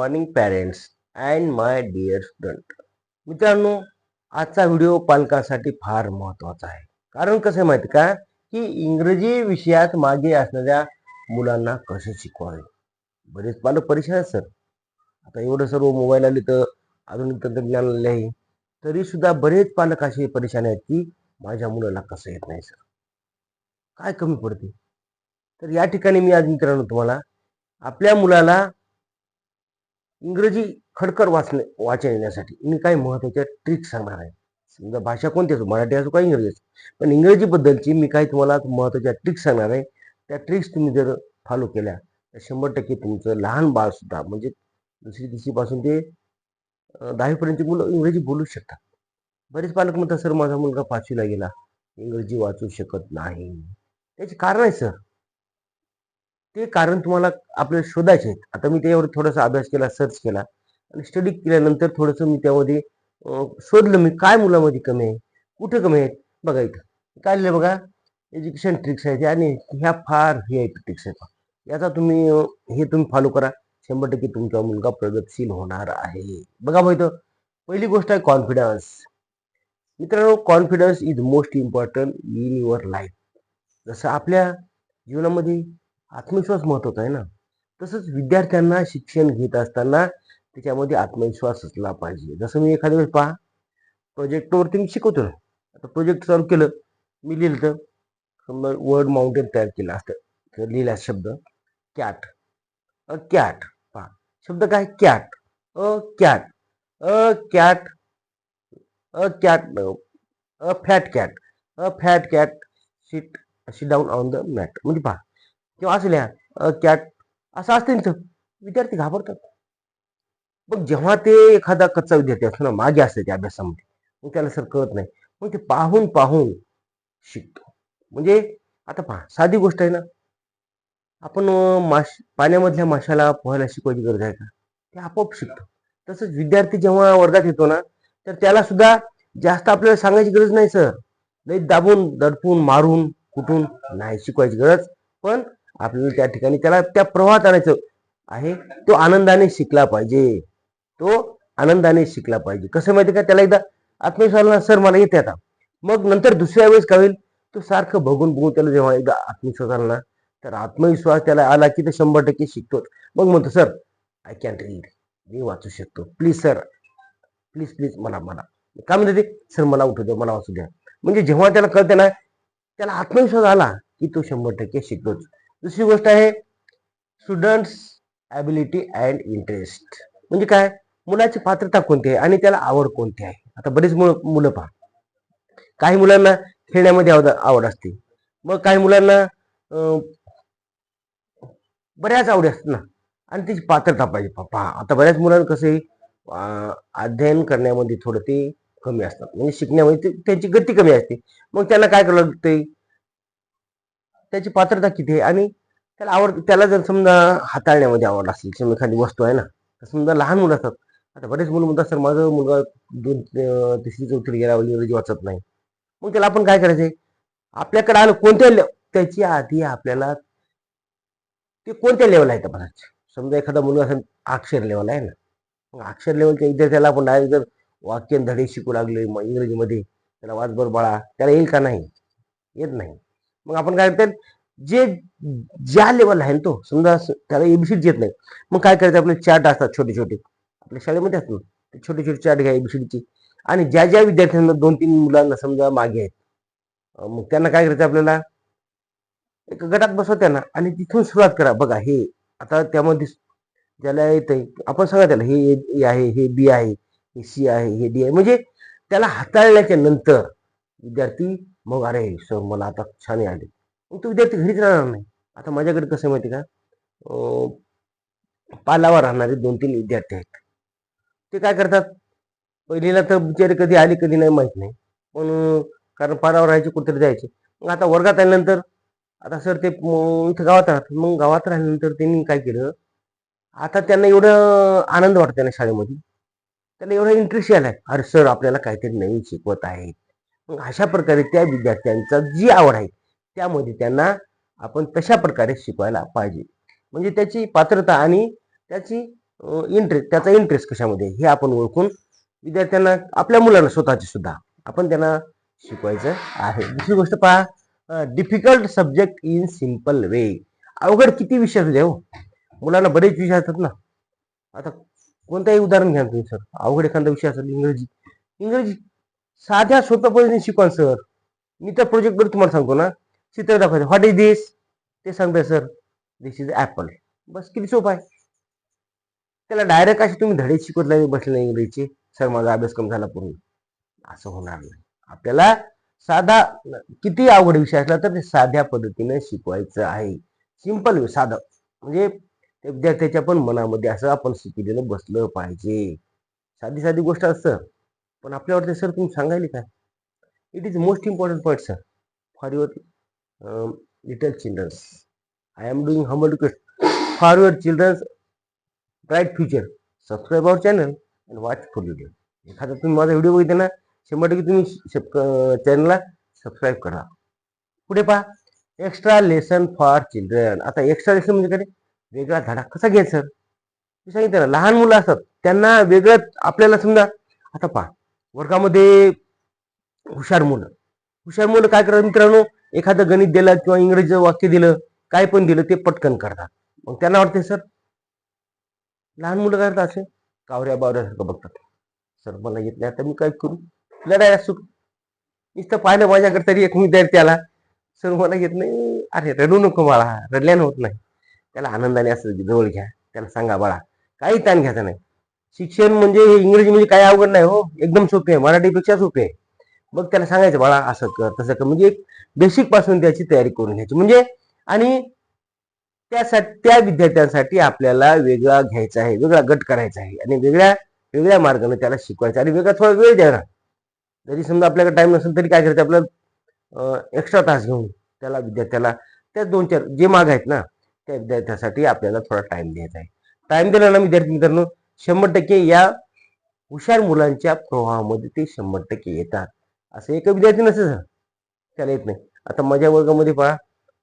Morning parents and my dear student मित्रांनो आजचा video पालकांसाठी फार महत्त्वाचा आहे. कारण कसं आहे माहिती का? की इंग्रजी विषयात मागे असणाऱ्या मुलांना कसं शिकवावे? बरेच पालक परेशान आहेत सर आता एवढं सर्व मोबाईल आले तर आधुनिक तंत्रज्ञान आले आहे. तरी सुद्धा बरेच पालक असे परेशान आहेत की माझ्या मुलाला कसं येत नाही सर काय कमी पडते? तर या ठिकाणी मी आज मित्रांनो तुम्हाला आपल्या मुलाला इंग्रजी खडकर वाचणे वाचन येण्यासाठी. मी काही महत्त्वाच्या ट्रिक्स सांगणार आहे. समजा भाषा कोणती असो मराठी असो का इंग्रजी असो. पण इंग्रजीबद्दलची मी काही तुम्हाला महत्त्वाच्या ट्रिक्स सांगणार आहे. त्या ट्रिक्स तुम्ही जर फॉलो केल्या तर शंभर टक्के तुमचं लहान बाळसुद्धा म्हणजे दुसरी तिसरीपासून ते दहावीपर्यंतची मुलं इंग्रजी बोलू शकतात. बरेच पालक म्हणतात सर माझा मुलगा पाचवीला गेला. इंग्रजी वाचू शकत नाही. त्याचे कारण आहे सर ते कारण तुम्हाला आपल्याला शोधायचे आहेत. आता मी त्यावर थोडासा अभ्यास केला सर्च केला आणि स्टडी केल्यानंतर थोडंसं मी त्यामध्ये शोधलं मी काय मुलामध्ये कमी आहे कुठे कमी आहेत बघा इथं. काय लिहिलं बघा? एज्युकेशन ट्रिक्स आहेत आणि ह्या फार व्ही आय पी ट्रिक्स आहेत. याचा तुम्ही हे तुम्ही फॉलो करा. शंभर टक्के तुमचा मुलगा प्रगतशील होणार आहे. बघा बघ पहिली गोष्ट आहे कॉन्फिडन्स मित्रांनो confidence is most important in your life जसं आपल्या जीवनामध्ये आत्मविश्वास महत्त्वाचा आहे ना. तसंच विद्यार्थ्यांना शिक्षण घेत असताना त्याच्यामध्ये आत्मविश्वास असला पाहिजे. जसं मी एखाद्या वेळेस पहा प्रोजेक्टवरती मी शिकवतो ना. आता प्रोजेक्ट चालू केलं मी लिहिलं तर समजा वर्ड माउंटेन तयार केलं असतं. तर लिहिला शब्द कॅट अ कॅट पहा. शब्द काय? Cat a cat a cat a cat a fat cat a fat cat sit अशी डाऊन ऑन द मॅट म्हणजे पहा किंवा असल्या लिहा कॅट असं असतील तर विद्यार्थी घाबरतात. मग जेव्हा ते एखादा कच्चा विद्यार्थी असतो ना मागे असते त्या अभ्यासामध्ये मग त्याला सर कळत नाही. मग ते पाहून पाहून शिकतो. म्हणजे आता पहा साधी गोष्ट आहे ना. आपण माश पाण्यामधल्या माशाला पोहायला शिकवायची गरज आहे का? ते आपोआप शिकतो. तसंच विद्यार्थी जेव्हा वर्गात येतो ना तर त्याला सुद्धा जास्त आपल्याला सांगायची गरज नाही सर. लई दाबून दडपून मारून कुठून नाही शिकवायची गरज. पण आपल्याला त्या ठिकाणी त्याला त्या प्रवाहात आणायचं आहे. तो आनंदाने शिकला पाहिजे. तो आनंदाने शिकला पाहिजे. कसं माहिती का? त्याला एकदा आत्मविश्वास सर मला येते आता. मग नंतर दुसऱ्या वेळेस काय होईल? तो सारखं बघून बघून त्याला जेव्हा एकदा आत्मविश्वास आला ना तर आत्मविश्वास त्याला आला की ते शंभर टक्के शिकतोच मग म्हणतो सर आय कॅन रीड मी वाचू शकतो. प्लीज सर प्लीज प्लीज मला मला. काय म्हणते ते? सर मला उठू द्या. मला वाचू द्या. म्हणजे जेव्हा त्याला कळते ना त्याला आत्मविश्वास आला की तो शंभर टक्के शिकतोच. दुसरी गोष्ट आहे स्टुडंट्स ॲबिलिटी अँड इंटरेस्ट म्हणजे काय? मुलाची पात्रता कोणती आहे आणि त्याला आवड कोणती आहे? आता बरीच मुलं मुलं पहा. काही मुलांना खेळण्यामध्ये आवड आवड असते. मग काही मुलांना बऱ्याच आवडी असतात ना. आणि त्याची पात्रता पाहिजे. पहा आता बऱ्याच मुलांना कसं आहे अध्ययन करण्यामध्ये थोडं ते कमी असतात. म्हणजे शिकण्यामध्ये ते- त्यांची गती कमी असते. मग त्याला काय करावं लागतंय? त्याची पात्रता किती आहे? आणि त्याला आवड त्याला जर समजा हाताळण्यामध्ये आवड असेल समजा एखादी वस्तू आहे ना तर समजा लहान मुलं असतात. आता बरेच मुलं म्हणतात सर माझं मुलगा दोन तिसरी चौथी गेला इंग्रजी वाचत नाही. मग त्याला आपण काय करायचंय? आपल्याकडे आलं कोणत्या ले- त्याची आधी आपल्याला ते कोणत्या लेवल आहे तपासायचे समजा एखादा मुलगा असेल अक्षर लेवल आहे ना. मग अक्षर लेवलच्या विद्यार्थ्याला आपण डायरेक्ट जर वाक्य धडे शिकू लागले मग इंग्रजीमध्ये त्याला वाचभर बाळा त्याला येईल का नाही? येत नाही. मग आपण काय करतात जे ज्या लेवल आहे ना तो समजा त्याला एबीसीड येत नाही मग काय करायचं आपले चार्ट असतात छोटे छोटे आपल्या शाळेमध्ये असतात ना, ते छोटे छोटे चार्ट घ्या एबीसीडीचे आणि ज्या ज्या विद्यार्थ्यांना दोन तीन मुलांना समजा मागे आहेत मग त्यांना काय करायचं आपल्याला? एक गटात बसवा त्यांना आणि तिथून सुरुवात करा. बघा हे आता त्यामध्ये ज्याला येतंय आपण सांगा त्याला हे ए आहे हे बी आहे हे सी आहे हे डी आहे. म्हणजे त्याला हाताळल्याच्या नंतर विद्यार्थी मग अरे सर मला आता छान आले मग तो विद्यार्थी घरीच राहणार नाही. आता माझ्याकडे कसं आहे माहिती का? पालावर राहणारे दोन तीन विद्यार्थी आहेत. ते काय करतात? पहिलीला तर बिचारे कधी आले कधी नाही माहीत नाही. पण कारण पालावर राहायचे कुठेतरी जायचे. मग आता वर्गात आल्यानंतर आता सर ते इथं गावात राहतात. मग गावात राहिल्यानंतर त्यांनी काय केलं? आता त्यांना एवढं आनंद वाटतो त्यांना शाळेमध्ये. त्यांना एवढा इंटरेस्ट आलाय अरे सर आपल्याला काहीतरी नवीन शिकवत आहेत. मग अशा प्रकारे त्या विद्यार्थ्यांचा जी आवड आहे त्यामध्ये त्यांना आपण तशा प्रकारे शिकवायला पाहिजे. म्हणजे त्याची पात्रता आणि त्याची इंटरेस्ट त्याचा इंटरेस्ट कशामध्ये हे आपण ओळखून विद्यार्थ्यांना आपल्या मुलांना स्वतःचे सुद्धा आपण त्यांना शिकवायचं आहे. दुसरी गोष्ट पहा difficult subject in simple way अवघड किती विषय असू दे हो. मुलांना बरेच विषय असतात ना. आता कोणताही उदाहरण घ्या तुम्ही सर अवघड एखादा विषय असेल इंग्रजी. इंग्रजी साध्या सोप्या पद्धतीने शिकवा सर मी तर प्रोजेक्टवर तुम्हाला सांगतो ना. चित्र दाखवायचं. व्हॉट इज दिस ते सांगताय सर दिस इज ॲपल बस किती सोपं आहे. त्याला डायरेक्ट असे तुम्ही धडे शिकवत नाही बसले नाही इंग्रजीचे. सर माझा अभ्यासक्रम झाला पूर्ण असं होणार नाही. आपल्याला साधा किती आवड विषय असला तर ते साध्या पद्धतीने शिकवायचं आहे. सिंपल साधं. म्हणजे त्या विद्यार्थ्याच्या पण मनामध्ये असं आपण शिकलेलं बसलं पाहिजे. साधी साधी गोष्ट असतं पण आपल्यावरती सर तुम्ही सांगायला काय? It is most important point sir for your little childrens I am doing humble request for your childrens bright future subscribe our channel and watch for video एखादा तुम्ही माझा व्हिडिओ बघितला ना शंभर टक्के तुम्ही चॅनलला सबस्क्राईब करा. पुढे पहा. एक्स्ट्रा लेसन फॉर चिल्ड्रन आता एक्स्ट्रा लेसन म्हणजे काय वेगळा धडा कसा घ्यायचा? सर मी सांगितलं ना लहान मुलं असतात त्यांना वेगळं आपल्याला समजा आता पहा. वर्गामध्ये हुशार मुलं. हुशार मुलं काय करतात मित्रांनो? एखादं गणित दिलं किंवा इंग्रजी वाक्य दिलं काय पण दिलं ते पटकन करतात. मग त्यांना वाटते सर लहान मुलं करतात असे? कावऱ्या बावऱ्यासारखं बघतात. सर मला येत नाही आता मी काय करू? लढाई असू नुसतं पाहिलं माझ्याकडे तरी एक विद्यार्थी आला. सर मला येत नाही. अरे रडू नको बाळा रडल्यानं होत नाही. त्याला आनंदाने असं जवळ घ्या. त्याला सांगा बाळा काही ताण घ्यायचा नाही. शिक्षण म्हणजे हे इंग्रजी म्हणजे काही अवघड नाही हो. एकदम सोपे आहे. मराठीपेक्षा सोपे आहे. मग त्याला सांगायचं बाळा असं कर तसं कर. म्हणजे एक बेसिकपासून त्याची तयारी करून घ्यायची. म्हणजे आणि त्यासाठी त्या विद्यार्थ्यांसाठी आपल्याला वेगळा घ्यायचा आहे वेगळा गट करायचा आहे आणि वेगळ्या वेगळ्या मार्गाने त्याला शिकवायचं आणि वेगळा थोडा वेळ द्यायला जरी समजा आपल्याकडे टाइम नसेल तरी काय करायचं आपल्याला एक्स्ट्रा तास घेऊन त्याला विद्यार्थ्याला त्या दोन चार जे माग आहेत ना त्या विद्यार्थ्यासाठी आपल्याला थोडा टाइम द्यायचा आहे. टाइम दिला ना विद्यार्थी मित्रांनो? शंभर टक्के या हुशार मुलांच्या प्रवाहामध्ये ते शंभर टक्के येतात. असं एक विद्यार्थी नसेल त्याला येत नाही. आता माझ्या वर्गामध्ये पहा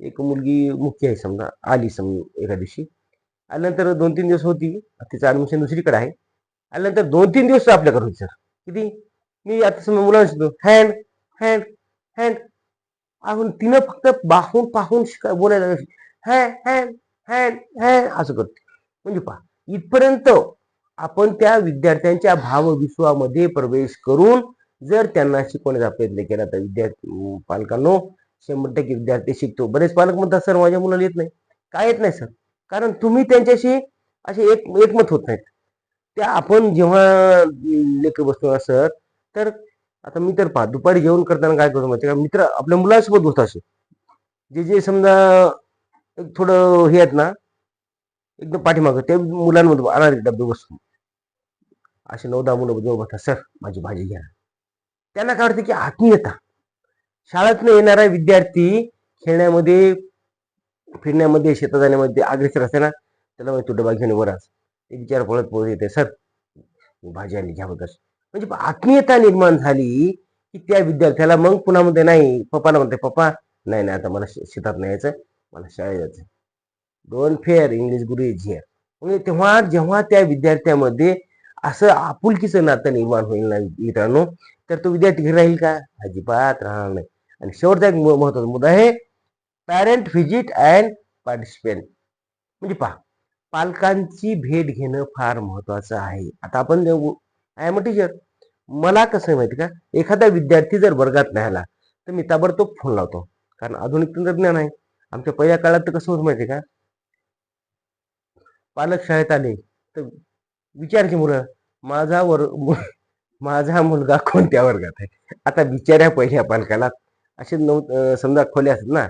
एक मुलगी मुख्य आहे समजा आली सम एका दिवशी आल्यानंतर दोन तीन दिवस होती. तिचं ॲडमिशन दुसरीकडे आहे. आल्यानंतर दोन तीन दिवस आपल्याकडे होती सर किती? मी आता समजा मुलांना शिकतो हँड हँड हँड आपण तिनं फक्त बाहून पाहून शिका बोलायला हॅ हँड हँड हँड असं करते. म्हणजे पहा इथपर्यंत आपण त्या विद्यार्थ्यांच्या भावविश्वामध्ये प्रवेश करून जर त्यांना शिकवण्याचा प्रयत्न केला तर विद्यार्थी पालकांनो शंभर टक्के विद्यार्थी शिकतो. बरेच पालक म्हणतात सर माझ्या मुलाला येत नाही. काय येत नाही सर? कारण तुम्ही त्यांच्याशी असे एक एकमत होत नाहीत. त्या आपण जेव्हा लेख बसतो सर तर आता मी तर पहा दुपारी जेवण करताना काय करतो माहिती का? मित्र आपल्या मुलांसोबत बसतो असे जे जे समजा थोडं हे आहेत ना एकदम पाठीमागं ते मुलांमध्ये अनारी डबे बसून. असे नऊ दहा मुलं जवळ बसतात सर माझी भाजी घ्या. त्यांना काय वाटतं की आत्मीयता शाळेतनं येणारा विद्यार्थी खेळण्यामध्ये फिरण्यामध्ये शेतात जाण्यामध्ये अग्रेसर असते ना त्याला माहिती तो डबा घेऊन बराच ते विचार पळत पळत येते सर भाजी आणि घ्या बघा. म्हणजे आत्मीयता निर्माण झाली की त्या विद्यार्थ्याला मग पुन्हा म्हणते नाही पप्पाला म्हणते पप्पा नाही नाही आता मला शेतात नाही यायचं मला शाळेत जायचं don't fear English guru is here म्हणजे तेव्हा जेव्हा त्या विद्यार्थ्यामध्ये असं आपुलकीचं नातं निर्माण होईल ना मित्रांनो तर तो विद्यार्थी घरी राहील का? अजिबात राहणार नाही. आणि शेवटचा एक महत्त्वाचा मुद्दा आहे पॅरेंट व्हिजिट अँड पार्टिसिपेंट म्हणजे पहा पालकांची भेट घेणं फार महत्वाचं आहे. आता आपण आय एम अ टीचर मला कसं आहे माहिती का? एखादा विद्यार्थी जर वर्गात नाही आला तर मी ताबडतोब फोन लावतो. कारण आधुनिक तंत्रज्ञान आहे. आमच्या पहिल्या काळात तर कसं होतं माहिती का? पालक शाळेत आले. तर विचार की मुलं माझा वर्ग माझा मुलगा कोणत्या वर्गात आहे? आता बिचाऱ्या पहिल्या पालकाला असे नऊ समजा खोले असतात ना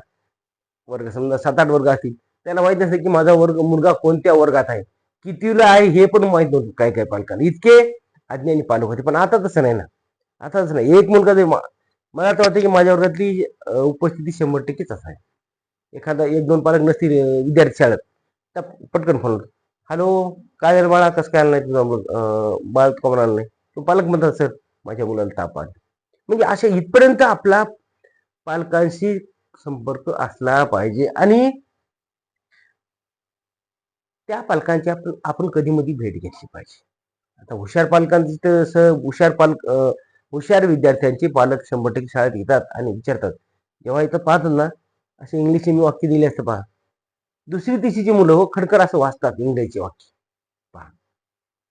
वर्ग समजा सात आठ वर्ग असतील त्याला माहीत नसते की माझा वर्ग मुलगा कोणत्या वर्गात आहे? कितीला आहे हे पण माहीत नव्हतं काय काय पालकांना. इतके अज्ञानी पालक होते. पण आता तसं नाही ना. आता तसं नाही. एक मुलगा जर मला तर वाटतं की माझ्या वर्गातली उपस्थिती शंभर टक्केच आहे एखादा एक दोन पालक नसतील विद्यार्थी शाळेत. तर पटकन फोन हॅलो काय झालं बाळा कसं काय आलं नाही तुझा बाळ कोण आलं नाही? तो पालक म्हणतात सर माझ्या मुलाला ताप आला म्हणजे अशा इथपर्यंत आपला पालकांशी संपर्क असला पाहिजे आणि त्या पालकांची आपण आपण कधी मधी भेट घेतली पाहिजे. आता हुशार पालकांची तर हुशार पालक हुशार विद्यार्थ्यांचे पालक शंभर टक्के शाळेत येतात आणि विचारतात. जेव्हा इथं पाहतात ना असे इंग्लिशने मी वाक्य दिले असतं पहा. दुसरी तिसरीची मुलं हो, खडकर असं वाचतात इंग्रजीचे वाक्य. पहा.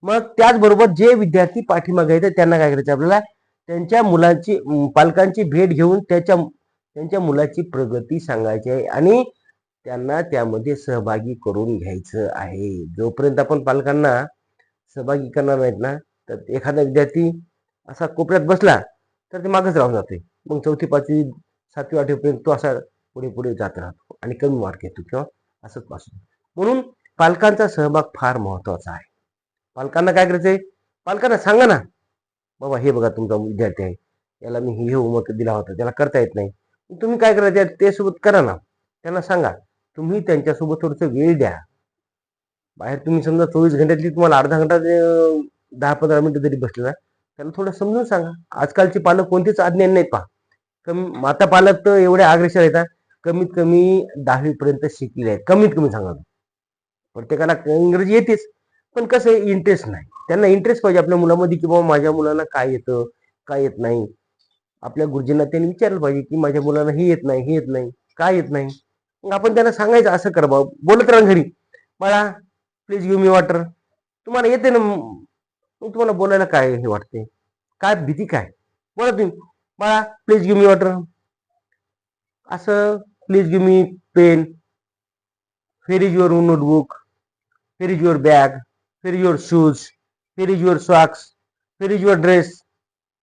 मग त्याचबरोबर जे विद्यार्थी पाठीमागे येतात त्यांना काय करायचं आपल्याला? त्यांच्या मुलांची पालकांची भेट घेऊन त्याच्या त्यांच्या मुलाची प्रगती सांगायची आहे आणि त्यांना त्यामध्ये सहभागी करून घ्यायचं आहे. जोपर्यंत आपण पालकांना सहभागी करणार नाहीत ना तर एखादा विद्यार्थी असा कोपऱ्यात बसला तर ते मागच राहून जाते. मग चौथी पाचवी सातवी आठवीपर्यंत तो असा पुढे पुढे जात राहतो आणि कमी मार्क येतो किंवा असंच पासून. म्हणून पालकांचा सहभाग फार महत्त्वाचा आहे. पालकांना काय करायचंय? पालकांना सांगा ना बाबा हे बघा तुमचा विद्यार्थी आहे. याला मी हे होमवर्क दिला होता. त्याला करता येत नाही. तुम्ही काय करायचं ते सोबत करा ना. त्यांना सांगा. तुम्ही त्यांच्यासोबत थोडंसं वेळ द्या. बाहेर तुम्ही समजा चोवीस घंट्यातली तुम्हाला अर्धा घंटा दहा पंधरा मिनिटं जरी बसले ना त्यांना थोडं समजून सांगा. आजकालचे पालक कोणतेच आज्ञान नाहीत पहा. कमी माता पालक तर एवढे अग्रेसर येतात कमीत कमी दहावी पर्यंत शिकलेले आहेत कमीत कमी सांगा प्रत्येकाला इंग्रजी येतेच पण कसं आहे इंटरेस्ट नाही. त्यांना इंटरेस्ट पाहिजे आपल्या मुलामध्ये की बाबा माझ्या मुलाला काय येतं काय येत नाही. आपल्या गुरुजींना त्यांनी विचारलं पाहिजे की माझ्या मुलाला हे येत नाही हे येत नाही काय येत नाही. मग आपण त्यांना सांगायचं असं कर बाबा बोलत राहा घरी. मला प्लीज गिव्ह मी वॉटर तुम्हाला येते ना मग तुम्हाला बोलायला काय हे वाटते? काय भीती काय? बोला तुम्ही. बाळा प्लीज गिव्ह मी वॉटर असं please give me pen where is your notebook where is your bag where is your shoes where is your socks where is your dress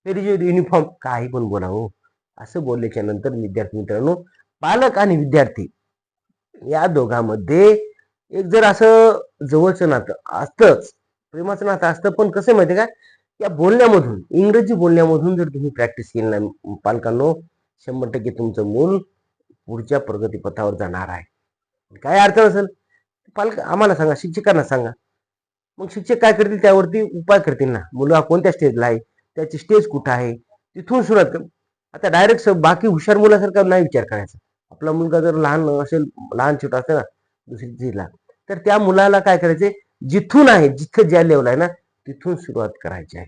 where is your uniform काही पण बोला हो. असं बोलल्याच्या नंतर विद्यार्थी मित्रांनो पालक आणि विद्यार्थी या दोघांमध्ये एक जर असं जवळचं नातं असतंच प्रेमाचं नातं असतं पण कसं माहिती का? या बोलण्यामधून इंग्रजी बोलण्यामधून जर तुम्ही प्रॅक्टिस केली ना पालकांनो शंभर टक्के तुमचं मूल पुढच्या प्रगतीपथावर जाणार आहे. काय अडचण असेल? पालक आम्हाला सांगा शिक्षकांना सांगा. मग शिक्षक काय करतील? त्यावरती उपाय करतील ना. मुलगा कोणत्या स्टेजला आहे? त्याची स्टेज कुठं आहे? तिथून सुरुवात कर. आता डायरेक्ट बाकी हुशार मुलासारखा नाही विचार करायचा. आपला मुलगा जर लहान असेल लहान छोटा असेल ना दुसरी स्टेजला तर त्या मुलाला काय करायचे जिथून आहे जिथं ज्या लेवल आहे ना तिथून सुरुवात करायची आहे.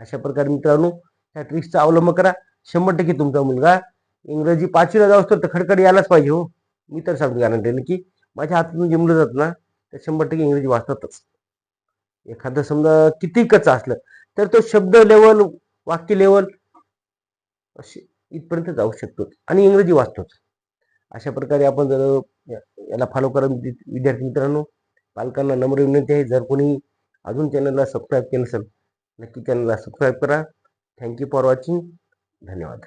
अशा प्रकारे मित्रांनो ह्या ट्रिक्सचा अवलंब करा. शंभर टक्के तुमचा मुलगा इंग्रजी पाचवीला जाऊ तर खडखड यायलाच पाहिजे हो. मी तर सांगतो गॅरंटीने की माझ्या हातातून जे मुलं ना ते शंभर टक्के इंग्रजी वाचतातच. एखादं समजा किती कच्चा असलं तर तो शब्द लेवल वाक्य लेवल असे इथपर्यंत जाऊ शकतो आणि इंग्रजी वाचतोच. अशा प्रकारे आपण जर याला फॉलो करा विद्यार्थी मित्रांनो. पालकांना नम्र विनंती आहे जर कोणी अजून चॅनलला सबस्क्राईब केलं नसेल नक्की चॅनलला सबस्क्राईब करा. थँक्यू फॉर वॉचिंग धन्यवाद.